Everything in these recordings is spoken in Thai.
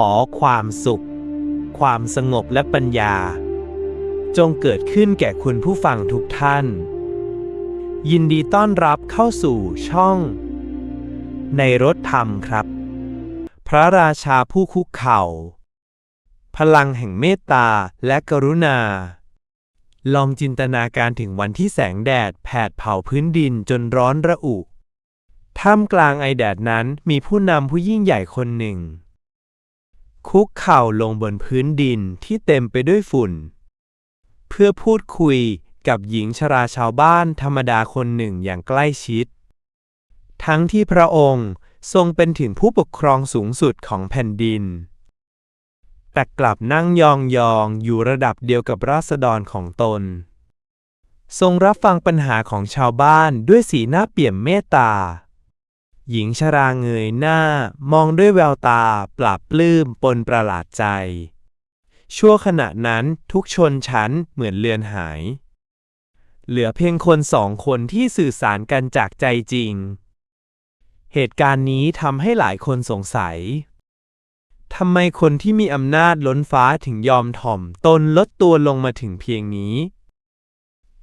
ขอความสุข ความสงบและปัญญา จงเกิดขึ้นแก่คุณผู้ฟังทุกท่าน ยินดีต้อนรับเข้าสู่ช่อง ในรถธรรมครับ พระราชาผู้คุกเข่า พลังแห่งเมตตาและกรุณา ลองจินตนาการถึงวันที่แสงแดดแผดเผาพื้นดินจนร้อนระอุท่ามกลางไอแดดนั้นมีผู้นำผู้ยิ่งใหญ่คนหนึ่ง คุกเข่าลงบนพื้นดินที่เต็มไปด้วยฝุ่น เพื่อพูดคุยกับหญิงชราชาวบ้านธรรมดาคนหนึ่งอย่างใกล้ชิด ทั้งที่พระองค์ทรงเป็นถึงผู้ปกครองสูงสุดของแผ่นดิน แต่กลับนั่งยองๆอยู่ระดับเดียวกับราษฎรของตน ทรงรับฟังปัญหาของชาวบ้านด้วยสีหน้าเปี่ยมเมตตา หญิงชราเงยหน้ามองด้วยแววตาปราบปลื้มปนประหลาดใจ ชั่วขณะนั้นทุกชนชั้นเหมือนเลือนหาย เหลือเพียงคนสองคนที่สื่อสารกันจากใจจริง เหตุการณ์นี้ทำให้หลายคนสงสัยทำไมคนที่มีอำนาจล้นฟ้าถึงยอมถ่อมตนลดตัวลงมาถึงเพียงนี้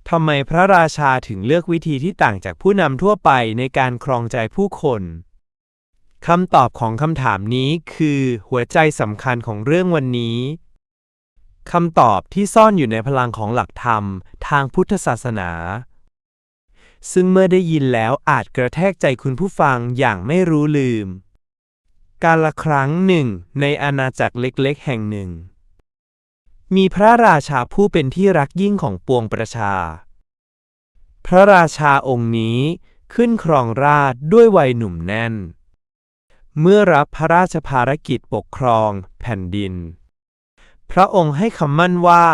ทำไมพระราชาถึงเลือกวิธีที่ต่างจากผู้นำทั่วไปในการครองใจผู้คนคำตอบของคำถามนี้คือหัวใจสำคัญของเรื่องวันนี้คำตอบที่ซ่อนอยู่ในพลังของหลักธรรมทางพุทธศาสนา ซึ่งเมื่อได้ยินแล้วอาจกระแทกใจคุณผู้ฟังอย่างไม่รู้ลืม การละครั้งหนึ่งในอาณาจักรเล็กๆ แห่งหนึ่ง มีพระราชาผู้เป็นที่รักยิ่งของปวงประชา พระราชาองค์นี้ขึ้นครองราชด้วยวัยหนุ่มแน่น เมื่อรับพระราชภารกิจปกครองแผ่นดิน พระองค์ให้คำมั่นว่า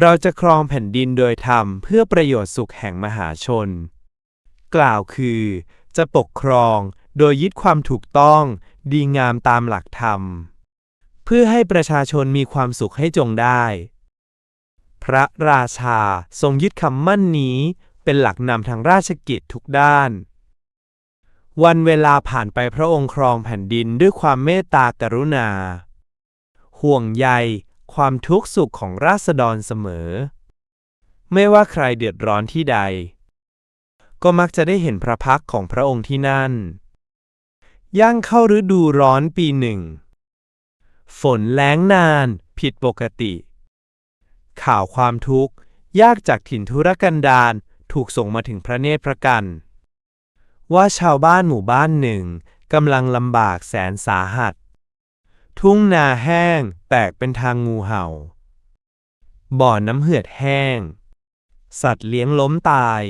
เราจะครองแผ่นดินโดยธรรมเพื่อประโยชน์สุขแห่งมหาชน กล่าวคือ จะปกครองโดยยึดความถูกต้องดีงามตามหลักธรรม พื่อให้ประชาชนมีความสุขให้จงได้ พระราชาทรงยึดคำมั่นนี้เป็นหลักนำทางราชกิจทุกด้าน วันเวลาผ่านไปพระองค์ครองแผ่นดินด้วยความเมตตากรุณา ห่วงใยความทุกข์สุขของราษฎรเสมอ ไม่ว่าใครเดือดร้อนที่ใด ก็มักจะได้เห็นพระพักของพระองค์ที่นั่น ย่างเข้าฤดูร้อนปีหนึ่ง ฝนแล้งนาน ผิดปกติ ข่าวความทุกข์ ยากจากถิ่นทุรกันดารถูกส่งมาถึงพระเนตรพระกัน ว่าชาวบ้านหมู่บ้านหนึ่งกำลังลำบากแสนสาหัส ทุ่งนาแห้ง แตกเป็นทางงูเห่า บ่อน้ำเหือดแห้ง สัตว์เลี้ยงล้มตาย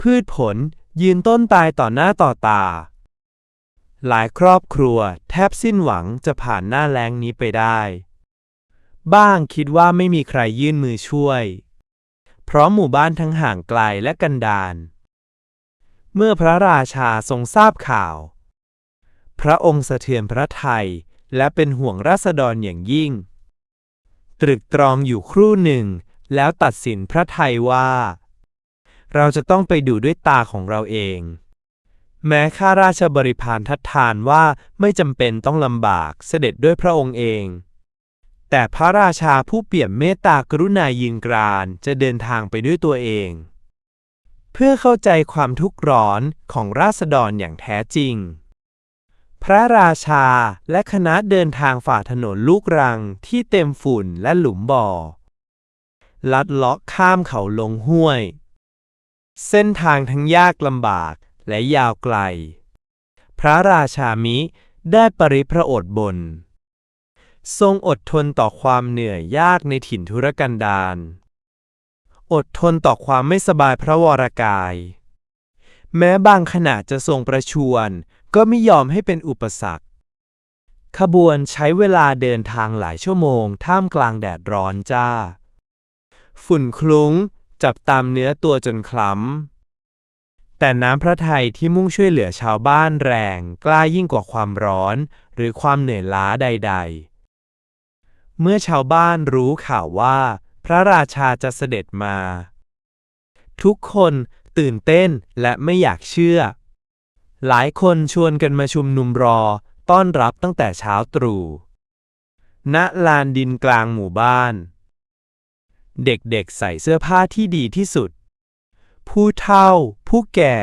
พืชผลยืนต้นตายต่อหน้าต่อตา หลายครอบครัวแทบสิ้นหวังจะผ่านหน้าแล้งนี้ไปได้ บ้างคิดว่าไม่มีใครยื่นมือช่วย เพราะหมู่บ้านทั้งห่างไกลและกันดารเมื่อพระราชาทรงทราบข่าว พระองค์สะเทือนพระทัยและเป็นห่วงราษฎรอย่างยิ่ง ตรึกตรองอยู่ครู่หนึ่ง แล้วตัดสินพระทัยว่า เราจะต้องไปดูด้วยตาของเราเอง แม้ข้าราชบริพารทัดทานว่าไม่จำเป็นต้องลำบากเสด็จด้วยพระองค์เอง แต่พระราชาผู้เปี่ยมเมตตากรุณายินกรานจะเดินทางไปด้วยตัวเอง เพื่อเข้าใจความทุกข์ร้อนของราษฎรอย่างแท้จริง พระราชาและคณะเดินทางฝ่าถนนลูกรังที่เต็มฝุ่นและหลุมบ่อ ลัดเลาะข้ามเขาลงห้วย เส้นทางทั้งยากลำบาก และยาวไกล พระราชามิได้ปริพระโอษฐ์บน ทรงอดทนต่อความเหนื่อยยากในถิ่นทุรกันดารอดทนต่อความไม่สบายพระวรกาย แม้บางขณะจะทรงประชวรก็ไม่ยอมให้เป็นอุปสรรค ขบวนใช้เวลาเดินทางหลายชั่วโมง ท่ามกลางแดดร้อนจ้า ฝุ่นคลุ้ง จับตามเนื้อตัวจนคล้ำ แต่น้ำพระทัยที่มุ่งช่วยเหลือชาวบ้านแรงกล้ายิ่งกว่าความร้อน หรือความเหนื่อยล้าใด ๆ เมื่อชาวบ้านรู้ข่าวว่า พระราชาจะเสด็จมา ทุกคนตื่นเต้นและไม่อยากเชื่อ หลายคนชวนกันมาชุมนุมรอต้อนรับตั้งแต่เช้าตรู่ณลานดินกลางหมู่บ้าน เด็กๆใส่เสื้อผ้าที่ดีที่สุด ผู้เฒ่า ผู้แก่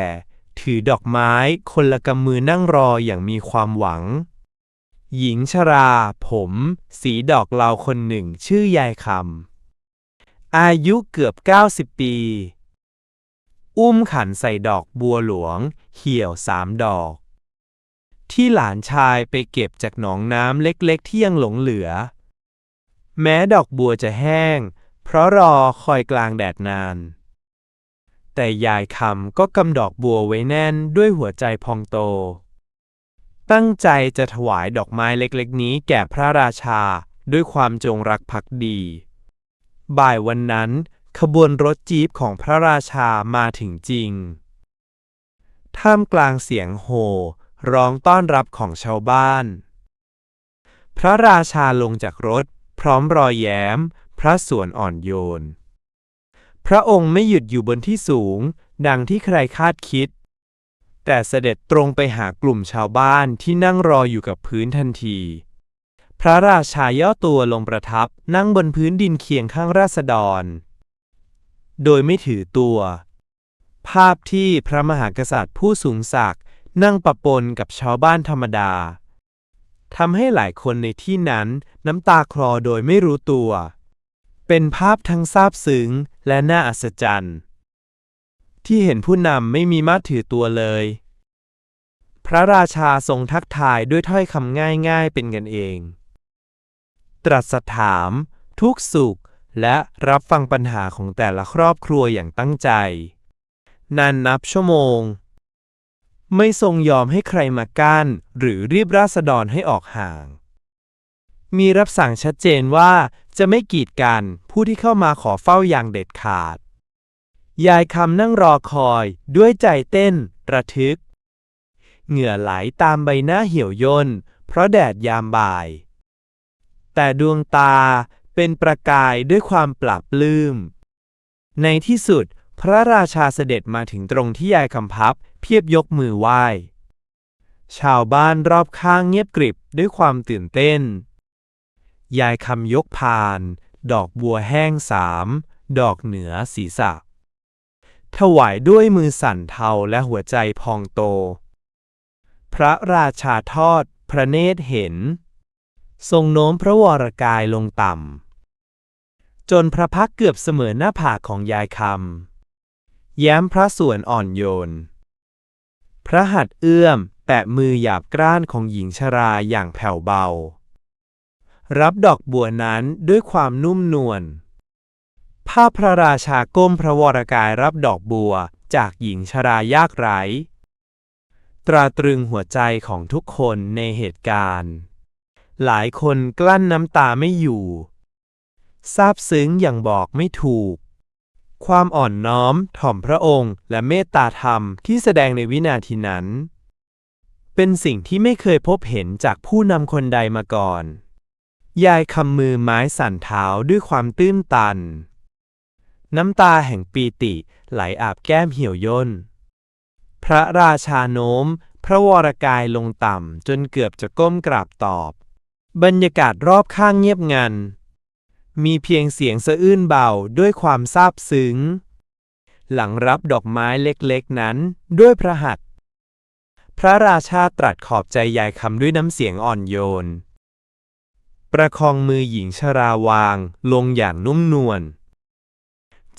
ถือดอกไม้คนละกำมือนั่งรออย่างมีความหวัง หญิงชรา ผม สีดอกเหลาคนหนึ่งชื่อยายคำ อายุเกือบ 90 ปี อุ้มขันใส่ดอกบัวหลวง เหี่ยวสามดอก ที่หลานชายไปเก็บจากหนองน้ำเล็กๆที่ยังหลงเหลือ แม้ดอกบัวจะแห้ง เพราะรอคอยกลางแดดนาน แต่ยายคำก็กำดอกบัวไว้แน่นด้วยหัวใจพองโต ตั้งใจจะถวายดอกไม้เล็กๆ นี้แก่พระราชาด้วยความจงรักภักดี บ่ายวันนั้น ขบวนรถจี๊ปของพระราชามาถึงจริง ท่ามกลางเสียงโห่ร้องต้อนรับของชาวบ้าน พระราชาลงจากรถ พร้อมรอยแย้ม พระสวนอ่อนโยน พระองค์ไม่หยุดอยู่บนที่สูง ดังที่ใครคาดคิด แต่เสด็จตรงไปหากลุ่มชาวบ้านที่นั่งรออยู่กับพื้นทันที พระราชาย่อตัวลงประทับนั่งบนพื้นดินเคียงข้างราษฎร โดยไม่ถือตัว ภาพที่พระมหากษัตริย์ผู้สูงศักดิ์นั่งปะปนกับชาวบ้านธรรมดาทำให้หลายคนในที่นั้นน้ำตาคลอโดยไม่รู้ตัว เป็นภาพทั้งซาบซึ้งและน่าอัศจรรย์ ที่เห็นผู้นำไม่มีมาถือตัวเลย พระราชาทรงทักทายด้วยถ้อยคำง่ายๆเป็นกันเอง ตรัสถาม ทุกสุข และรับฟังปัญหาของแต่ละครอบครัวอย่างตั้งใจ นานนับชั่วโมง ไม่ทรงยอมให้ใครมากั้น หรือรีบราษฎรให้ออกห่างมีรับสั่งชัดเจนว่า จะไม่กีดกันผู้ที่เข้ามาขอเฝ้าอย่างเด็ดขาด ยายคำนั่งรอคอยด้วยใจเต้น ระทึก เหงื่อไหลตามใบหน้าเหี่ยวย่น เพราะแดดยามบ่าย แต่ดวงตาเป็นประกายด้วยความปรับปลื้มในที่สุดพระราชาเสด็จมาถึงตรงที่ยายคำพับ เพียบยกมือไหว้ ชาวบ้านรอบข้างเงียบกริบด้วยความตื่นเต้น ยายคำยกพาน ดอกบัวแห้งสาม ดอกเหนือศีรษะ ถวายด้วยมือสั่นเทาและหัวใจพองโต พระราชาทอดพระเนตรเห็น ทรงโน้มพระวรกายลงต่ำ จนพระพักเกือบเสมอหน้าผากของยายคำ แย้มพระส่วนอ่อนโยน พระหัตถ์เอื้อมแตะมือหยาบกร้านของหญิงชราอย่างแผ่วเบา รับดอกบัวนั้นด้วยความนุ่มนวล ภาพพระราชาก้มพระวรกายรับดอกบัวจากหญิงชรายากไร้ ตราตรึงหัวใจของทุกคนในเหตุการณ์ หลายคนกลั้นน้ำตาไม่อยู่ ซาบซึ้งอย่างบอกไม่ถูก ความอ่อนน้อมถ่อมพระองค์ และเมตตาธรรมที่แสดงในวินาทีนั้น เป็นสิ่งที่ไม่เคยพบเห็นจากผู้นำคนใดมาก่อน ยายคำมือไม้สั่นเท้าด้วยความตื้นตัน น้ำตาแห่งปีติไหลอาบแก้มเหี่ยวย่น พระราชาโน้ม พระวรกายลงต่ำจนเกือบจะก้มกราบตอบ บรรยากาศรอบข้างเงียบงัน มีเพียงเสียงสะอื้นเบาด้วยความซาบซึ้ง หลังรับดอกไม้เล็กๆนั้นด้วยพระหัตถ์พระราชาตรัสขอบใจยายคำด้วยน้ำเสียงอ่อนโยน ประคองมือหญิงชราวางลงอย่างนุ่มนวล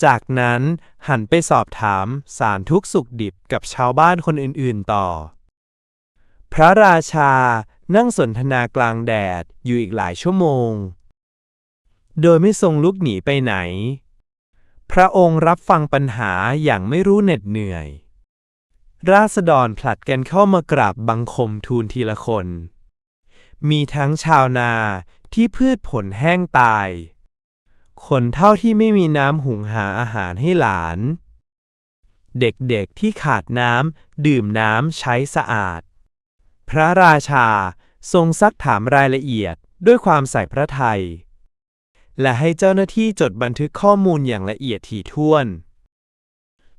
จากนั้นหันไปสอบถามสารทุกสุขดิบกับชาวบ้านคนอื่นๆต่อ พระราชานั่งสนทนากลางแดดอยู่อีกหลายชั่วโมง โดยไม่ทรงลุกหนีไปไหน พระองค์รับฟังปัญหาอย่างไม่รู้เหน็ดเหนื่อย ราษฎรผลัดกันเข้ามากราบบังคมทูลทีละคน มีทั้งชาวนา ที่พืชผลแห้งตาย คนเท่าที่ไม่มีน้ำหุงหาอาหารให้หลาน เด็กๆที่ขาดน้ำดื่มน้ำใช้สะอาด พระราชาทรงซักถามรายละเอียดด้วยความใส่พระทัย และให้เจ้าหน้าที่จดบันทึกข้อมูลอย่างละเอียดถี่ถ้วน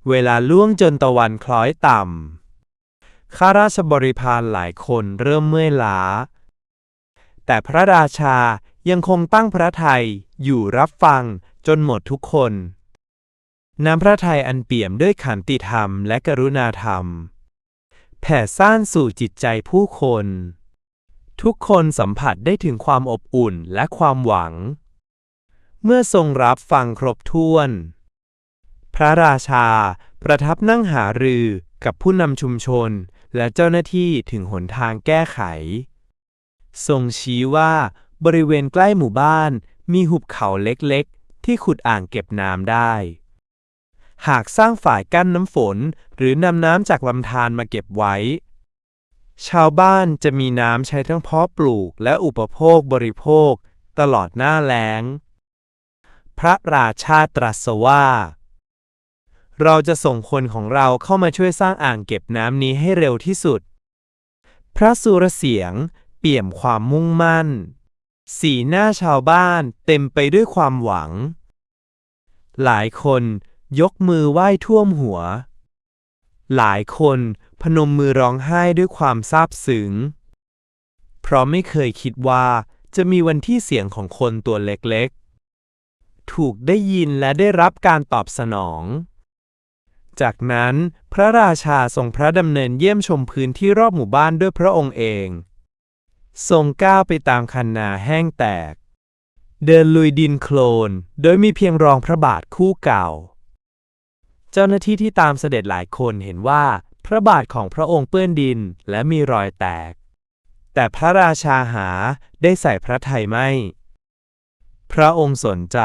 เวลาล่วงจนตะวันคล้อยต่ำข้าราชบริพารหลายคนเริ่มเมื่อยล้า แต่พระราชายังคงตั้งพระทัยอยู่รับฟังจนหมดทุกคน น้ำพระทัยอันเปี่ยมด้วยขันติธรรมและกรุณาธรรม แผ่ซ่านสู่จิตใจผู้คน ทุกคนสัมผัสได้ถึงความอบอุ่นและความหวัง เมื่อทรงรับฟังครบถ้วน พระราชาประทับนั่งหารือกับผู้นำชุมชนและเจ้าหน้าที่ถึงหนทางแก้ไข ทรงชี้ว่าบริเวณใกล้หมู่บ้าน มีหุบเขาเล็กๆ ที่ขุดอ่างเก็บน้ำได้ หากสร้างฝ่ายกั้นน้ำฝน หรือนำน้ำจากลำธารมาเก็บไว้ ชาวบ้านจะมีน้ำใช้ทั้งเพาะปลูกและอุปโภคบริโภค ตลอดหน้าแล้ง พระราชาตรัสว่า เราจะส่งคนของเราเข้ามาช่วยสร้างอ่างเก็บน้ำนี้ให้เร็วที่สุด พระสุรเสียง เปี่ยมความมุ่งมั่น สีหน้าชาวบ้านเต็มไปด้วยความหวัง หลายคนยกมือไหว้ท่วมหัว หลายคนพนมมือร้องไห้ด้วยความซาบซึ้ง เพราะไม่เคยคิดว่าจะมีวันที่เสียงของคนตัวเล็กๆ ถูกได้ยินและได้รับการตอบสนอง จากนั้นพระราชาทรงพระดำเนินเยี่ยมชมพื้นที่รอบหมู่บ้านด้วยพระองค์เอง ทรงก้าวไปตามคันนาแห้งแตก เดินลุยดินโคลน โดยมีเพียงรองพระบาทคู่เก่า เจ้าหน้าที่ที่ตามเสด็จหลายคนเห็นว่า พระบาทของพระองค์เปื้อนดินและมีรอยแตก แต่พระราชาหาได้ใส่พระไทยไม่ พระองค์สนใจ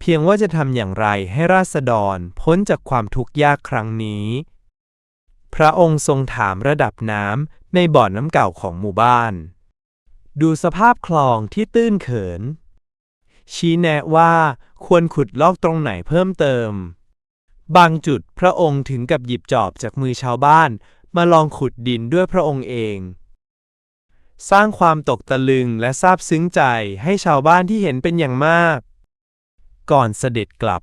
เพียงว่าจะทำอย่างไรให้ราษฎรพ้นจากความทุกข์ยากครั้งนี้ พระองค์ทรงถามระดับน้ำในบ่อน้ำเก่าของหมู่บ้าน ดูสภาพคลองที่ตื้นเขิน ชี้แนะว่าควรขุดลอกตรงไหนเพิ่มเติม บางจุดพระองค์ถึงกับหยิบจอบจากมือชาวบ้าน มาลองขุดดินด้วยพระองค์เอง สร้างความตกตะลึงและซาบซึ้งใจให้ชาวบ้านที่เห็นเป็นอย่างมาก ก่อนเสด็จกลับ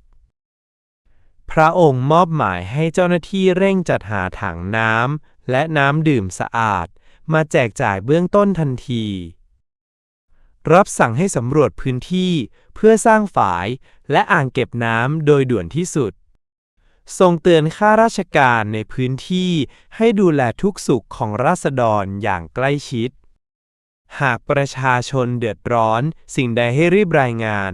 พระองค์มอบหมายให้เจ้าหน้าที่เร่งจัดหาถังน้ำและน้ำดื่มสะอาด มาแจกจ่ายเบื้องต้นทันที รับสั่งให้สำรวจพื้นที่เพื่อสร้างฝายและอ่างเก็บน้ำโดยด่วนที่สุด ทรงเตือนข้าราชการในพื้นที่ให้ดูแลทุกสุขของราษฎรอย่างใกล้ชิด หากประชาชนเดือดร้อนสิ่งใดให้รีบรายงาน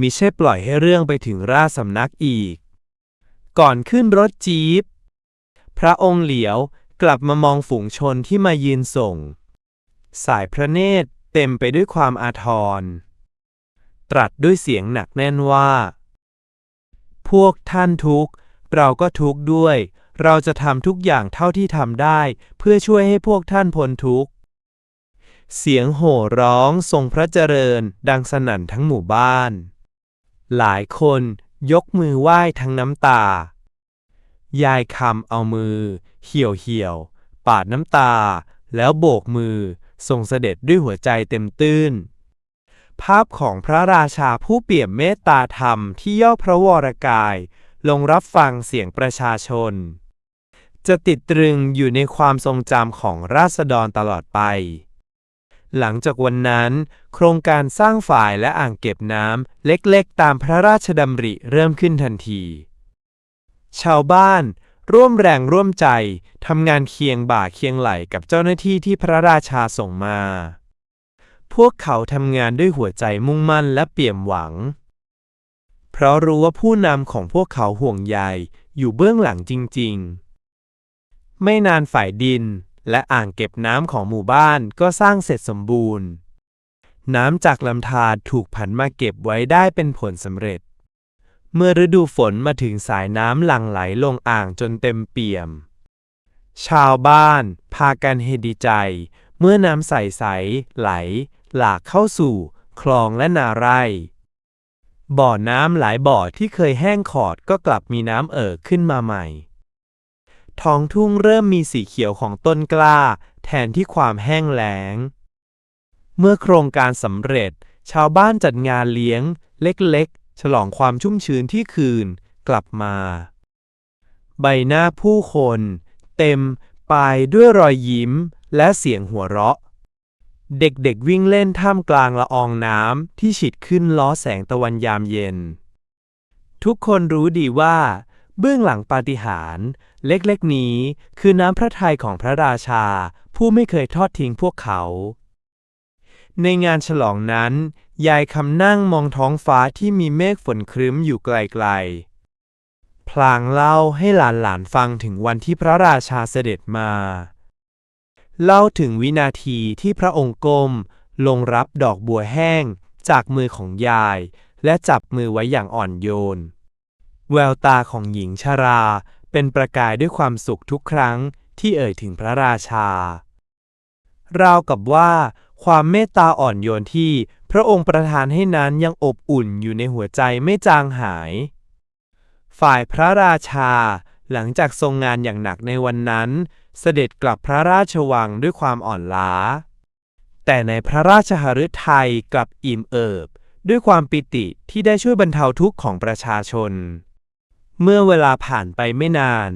มิใช่ปล่อยให้เรื่องไปถึงราชสำนักอีก ก่อนขึ้นรถจี๊ป พระองค์เหลียวกลับมามองฝูงชนที่มายืนส่ง สายพระเนตร เต็มไปด้วยความอาทร ตรัสด้วยเสียงหนักแน่นว่า พวกท่านทุกข์ เราก็ทุกข์ด้วย เราจะทำทุกอย่างเท่าที่ทำได้ เพื่อช่วยให้พวกท่านพ้นทุกข์ เสียงโห่ร้องทรงพระเจริญ ดังสนั่นทั้งหมู่บ้าน หลายคนยกมือไหว้ทั้งน้ำตา ยายคำเอามือ เหี่ยวเหี่ยวๆปาดน้ำตา แล้วโบกมือ ทรงเสด็จด้วยหัวใจเต็มตื้น ภาพของพระราชาผู้เปี่ยมเมตตาธรรมที่ย่อพระวรกาย ลงรับฟังเสียงประชาชน จะติดตรึงอยู่ในความทรงจำของราษฎรตลอดไป หลังจากวันนั้น โครงการสร้างฝ่ายและอ่างเก็บน้ำเล็กๆ ตามพระราชดำริเริ่มขึ้นทันที ชาวบ้าน ร่วมแรงร่วมใจทำงานเคียงบ่าเคียงไหลกับเจ้าหน้าที่ที่พระราชาส่งมา พวกเขาทำงานด้วยหัวใจมุ่งมั่นและเปี่ยมหวัง เพราะรู้ว่าผู้นำของพวกเขาห่วงใยอยู่เบื้องหลังจริง ๆ ไม่นานฝ่ายดินและอ่างเก็บน้ำของหมู่บ้านก็สร้างเสร็จสมบูรณ์ น้ำจากลำธารถูกผันมาเก็บไว้ได้เป็นผลสำเร็จ เมื่อฤดูฝนมาถึงสายน้ำหลั่งไหลลงอ่างจนเต็มเปี่ยม ชาวบ้าน พากันเฮดีใจ เมื่อน้ำใสๆไหล หลากเข้าสู่ คลองและนาไร่ บ่อน้ำหลายบ่อที่เคยแห้งขอดก็กลับมีน้ำเอ่อขึ้นมาใหม่ ท้องทุ่งเริ่มมีสีเขียวของต้นกล้า แทนที่ความแห้งแล้ง เมื่อโครงการสำเร็จ ชาวบ้านจัดงานเลี้ยง เล็กๆ ฉลองความชุ่มชื้นที่คืนกลับมา ใบหน้าผู้คน เต็มไปด้วยรอยยิ้มและเสียงหัวเราะ เด็กๆวิ่งเล่นท่ามกลางละอองน้ำที่ฉิดขึ้นล้อแสงตะวันยามเย็น ทุกคนรู้ดีว่า เบื้องหลังปาฏิหาริย์เล็กๆนี้คือน้ำพระทัยของพระราชา ผู้ไม่เคยทอดทิ้งพวกเขา ในงานฉลองนั้น ยายคำนั่งมองท้องฟ้าที่มีเมฆฝนครึ้มอยู่ไกลๆ พลางเล่าให้หลานๆฟังถึงวันที่พระราชาเสด็จมา เล่าถึงวินาทีที่พระองค์ก้มลงรับดอกบัวแห้งจากมือของยาย และจับมือไว้อย่างอ่อนโยน แววตาของหญิงชราเป็นประกายด้วยความสุขทุกครั้งที่เอ่ยถึงพระราชา ราวกับว่า ความเมตตาอ่อนโยนที่พระองค์ประทานให้นั้นยังอบอุ่นอยู่ในหัวใจไม่จางหาย ฝ่ายพระราชา หลังจากทรงงานอย่างหนักในวันนั้น เสด็จกลับพระราชวังด้วยความอ่อนล้า แต่ในพระราชหฤทัยกลับอิ่มเอิบ ด้วยความปิติที่ได้ช่วยบรรเทาทุกข์ของประชาชน เมื่อเวลาผ่านไปไม่นาน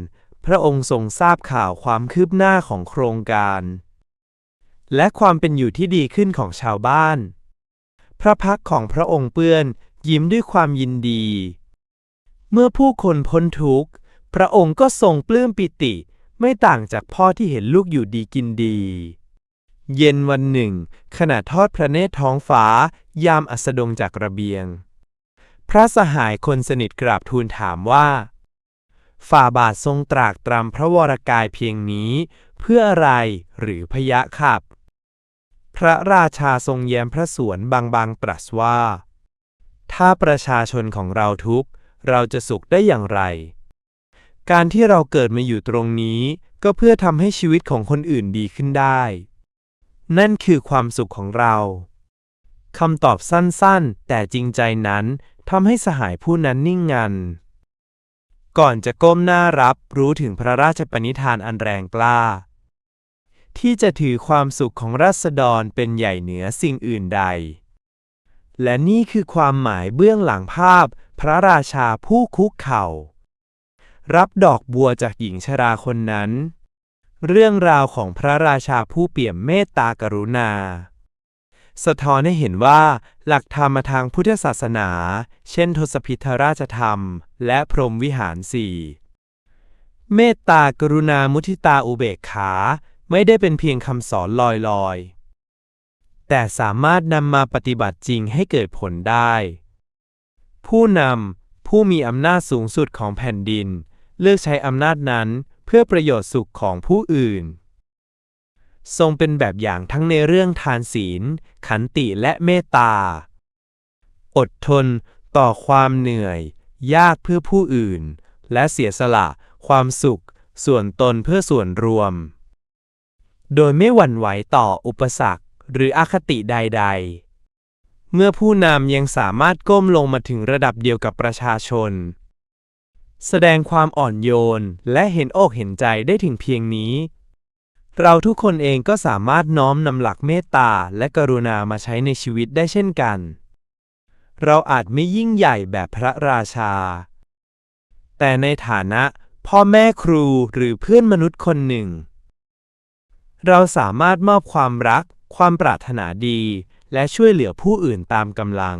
พระองค์ทรงทราบข่าวความคืบหน้าของโครงการ และความเป็นอยู่ที่ดีขึ้นของชาวบ้าน พระพักของพระองค์เปื้อนยิ้มด้วยความยินดี เมื่อผู้คนพ้นทุกข์ พระองค์ก็ทรงปลื้มปิติ ไม่ต่างจากพ่อที่เห็นลูกอยู่ดีกินดี เย็นวันหนึ่ง ขณะทอดพระเนตรท้องฟ้า ยามอัสดงจากระเบียง พระสหายคนสนิทกราบทูลถามว่า ฝ่าบาททรงตรากตรำพระวรกายเพียงนี้ เพื่ออะไรหรือพยะขับ พระราชาทรงแย้มพระสวนบางๆตรัสว่า ถ้าประชาชนของเราทุกข์ เราจะสุขได้อย่างไร การที่เราเกิดมาอยู่ตรงนี้ ก็เพื่อทำให้ชีวิตของคนอื่นดีขึ้นได้ นั่นคือความสุขของเราคำตอบสั้นๆ แต่จริงใจนั้นทำให้สหายผู้นั้นนิ่งงัน ก่อนจะก้มหน้ารับรู้ถึงพระราชปณิธานอันแรงกล้า ที่จะถือความสุขของราษฎรเป็นใหญ่เหนือสิ่งอื่นใด และนี่คือความหมายเบื้องหลังภาพ พระราชาผู้คุกเข่า รับดอกบัวจากหญิงชราคนนั้น เรื่องราวของพระราชาผู้เปี่ยมเมตตากรุณา สะท้อนให้เห็นว่าหลักธรรมทางพุทธศาสนา เช่นทศพิธราชธรรม และพรหมวิหารสี่เมตตากรุณามุทิตาอุเบกขา ไม่ได้เป็นเพียงคำสอนลอยๆ แต่สามารถนำมาปฏิบัติจริงให้เกิดผลได้ ผู้นำผู้มีอำนาจสูงสุดของแผ่นดิน เลือกใช้อำนาจนั้นเพื่อประโยชน์สุขของผู้อื่น ทรงเป็นแบบอย่างทั้งในเรื่องทานศีล ขันติและเมตตา อดทนต่อความเหนื่อย ยากเพื่อผู้อื่น และเสียสละ ความสุข ส่วนตนเพื่อส่วนรวม โดยไม่หวั่นไหวต่ออุปสรรคหรืออคติใด ๆ เมื่อผู้นำยังสามารถก้มลงมาถึงระดับเดียวกับประชาชน แสดงความอ่อนโยนและเห็นอกเห็นใจได้ถึงเพียงนี้ เราทุกคนเองก็สามารถน้อมนำหลักเมตตาและกรุณามาใช้ในชีวิตได้เช่นกัน เราอาจไม่ยิ่งใหญ่แบบพระราชา แต่ในฐานะพ่อแม่ครูหรือเพื่อนมนุษย์คนหนึ่ง เราสามารถมอบความรัก ความปรารถนาดี และช่วยเหลือผู้อื่นตามกำลัง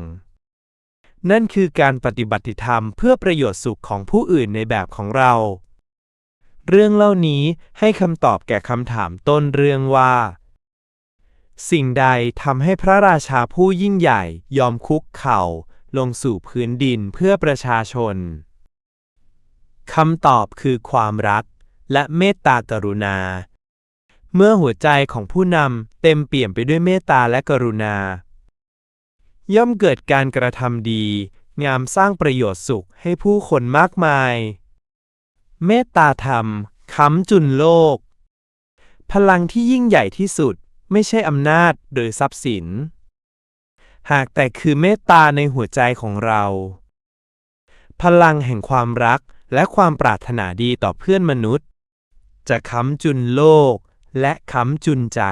นั่นคือการปฏิบัติธรรมเพื่อประโยชน์สุขของผู้อื่นในแบบของเรา เรื่องเล่านี้ให้คำตอบแก่คำถามต้นเรื่องว่า สิ่งใดทำให้พระราชาผู้ยิ่งใหญ่ยอมคุกเข่า ลงสู่พื้นดินเพื่อประชาชนคำตอบคือความรักและเมตตากรุณา เมื่อหัวใจของผู้นำเต็มเปี่ยมไปด้วยเมตตาและกรุณา ย่อมเกิดการกระทำดี งามสร้างประโยชน์สุขให้ผู้คนมากมาย เมตตาธรรมค้ำจุนโลก พลังที่ยิ่งใหญ่ที่สุดไม่ใช่อำนาจหรือทรัพย์สิน หากแต่คือเมตตาในหัวใจของเรา พลังแห่งความรักและความปรารถนาดีต่อเพื่อนมนุษย์ จะค้ำจุนโลก และค้ำจุนใจ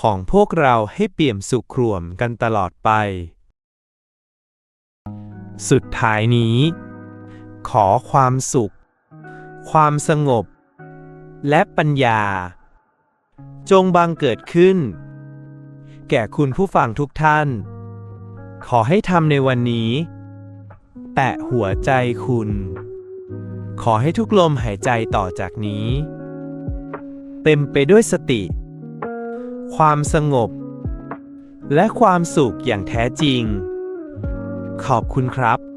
ของพวกเราให้เปี่ยมสุขรวมกันตลอดไป สุดท้ายนี้ ขอความสุข ความสงบ และปัญญา จงบังเกิดขึ้น แก่คุณผู้ฟังทุกท่าน ขอให้ทำในวันนี้แตะหัวใจคุณ ขอให้ทุกลมหายใจต่อจากนี้ เต็มไปด้วยสติ ความสงบ และความสุขอย่างแท้จริง ขอบคุณครับ